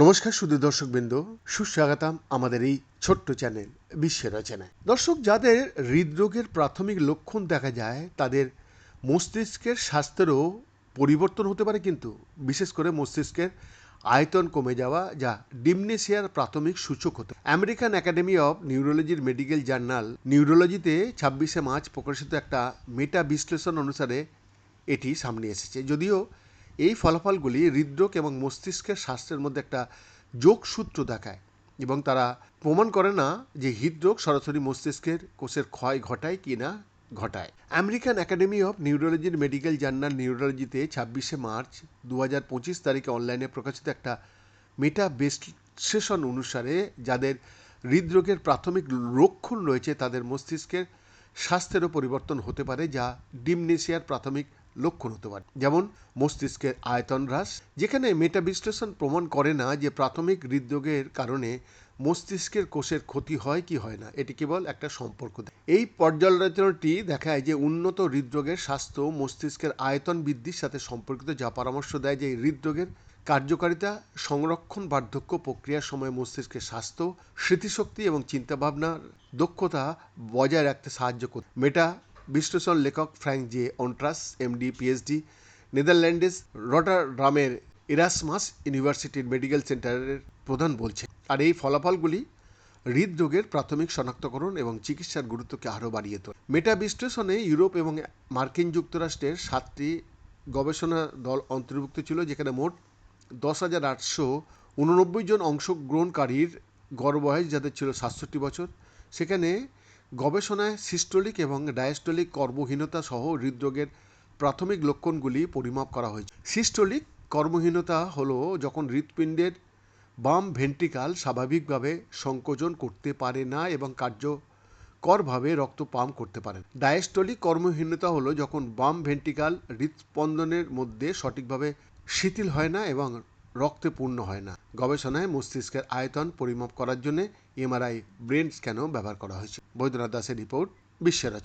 নমস্কার শুধু দর্শকবৃন্দ, সুস্বাগতম আমাদের এই ছোট্ট চ্যানেল বিশ্বের রচনায় দর্শক, যাদের হৃদরোগের প্রাথমিক লক্ষণ দেখা যায়, তাদের মস্তিষ্কের স্বাস্থ্যেরও পরিবর্তন হতে পারে কিন্তু, বিশেষ করে মস্তিষ্কের আয়তন কমে যাওয়া, যা ডিমনেশিয়ার প্রাথমিক সূচক হতে আমেরিকান একাডেমি অফ নিউরোলজির মেডিকেল জার্নাল নিউরোলজিতে ছাব্বিশে মার্চ প্রকাশিত একটা মেটা বিশ্লেষণ অনুসারে এটি সামনে এসেছে। যদিও এই ফলাফলগুলি হৃদরোগ এবং মস্তিষ্কের স্বাস্থ্যের মধ্যে একটা যোগসূত্র দেখায় এবং তারা প্রমাণ করে না যে হৃদরোগ সরাসরি মস্তিষ্কের কোষের ক্ষয় ঘটায় কি না ঘটায়। আমেরিকান একাডেমি অফ নিউরোলজির মেডিকেল জার্নাল নিউরোলজিতে ছাব্বিশে মার্চ দু হাজার পঁচিশ তারিখে অনলাইনে প্রকাশিত একটা মেটা বিশ্লেষণ অনুসারে যাদের হৃদরোগের প্রাথমিক লক্ষণ রয়েছে, তাদের মস্তিষ্কের স্বাস্থ্যেরও পরিবর্তন হতে পারে, যা ডিমনেশিয়ার প্রাথমিক লক্ষণ হতে পারে। যেমন মস্তিষ্কের আয়তন হ্রাস, যেখানে মেটা বিশ্লেষণ প্রমাণ করে না যে প্রাথমিক হৃদরোগের কারণে মস্তিষ্কের কোষের ক্ষতি হয় কি হয় না। এটি কেবল একটা সম্পর্ক। দেয়। এই পর্যালোচনাটি দেখায় যে উন্নত হৃদরোগের স্বাস্থ্য মস্তিষ্কের আয়তন বৃদ্ধির সাথে সম্পর্কিত, যা পরামর্শ দেয় যে হৃদরোগের কার্যকারিতা, সংরক্ষণ, বার্ধক্য প্রক্রিয়ার সময় মস্তিষ্কের স্বাস্থ্য, স্মৃতিশক্তি এবং চিন্তাভাবনার দক্ষতা বজায় রাখতে সাহায্য করে। মেটা বিশ্লেষণ লেখক ফ্র্যাঙ্ক জে অন্ট্রাস এমডি পিএইচডি নেদারল্যান্ডেস রটারডামের ইরাসমাস ইউনিভার্সিটির মেডিকেল সেন্টারের প্রধান বলছে আর এই ফলাফলগুলি হৃদরোগের প্রাথমিক শনাক্তকরণ এবং চিকিৎসার গুরুত্বকে আরও বাড়িয়ে তোলে। মেটা বিশ্লেষণে ইউরোপ এবং মার্কিন যুক্তরাষ্ট্রের সাতটি গবেষণা দল অন্তর্ভুক্ত ছিল, যেখানে মোট দশ হাজার আটশো উননব্বই জন অংশগ্রহণকারীর গড় বয়স যাদের ছিল সাতষট্টি বছর। সেখানে গবেষণায় সিস্টোলিক এবং ডায়াস্টোলিক কর্মহীনতা সহ হৃদরোগের প্রাথমিক লক্ষণগুলি পরিমাপ করা হয়েছে। সিস্টোলিক কর্মহীনতা হলো যখন হৃৎপিণ্ডের বাম ভেন্ট্রিকাল স্বাভাবিকভাবে সংকোচন করতে পারে না এবং কার্যকরভাবে রক্ত পাম্প করতে পারে ডায়াস্টোলিক কর্মহীনতা হলো যখন বাম ভেন্ট্রিকাল হৃৎস্পন্দনের মধ্যে সঠিকভাবে শিথিল হয় না এবং রক্তে পূর্ণ হয় না গবেষণায় মস্তিষ্কের আয়তন পরিমাপ করার জন্য এমআরআই ব্রেন স্ক্যানও ব্যবহার করা হয়েছে বৈদ্যনাথ দাসের রিপোর্ট বিশ্বের।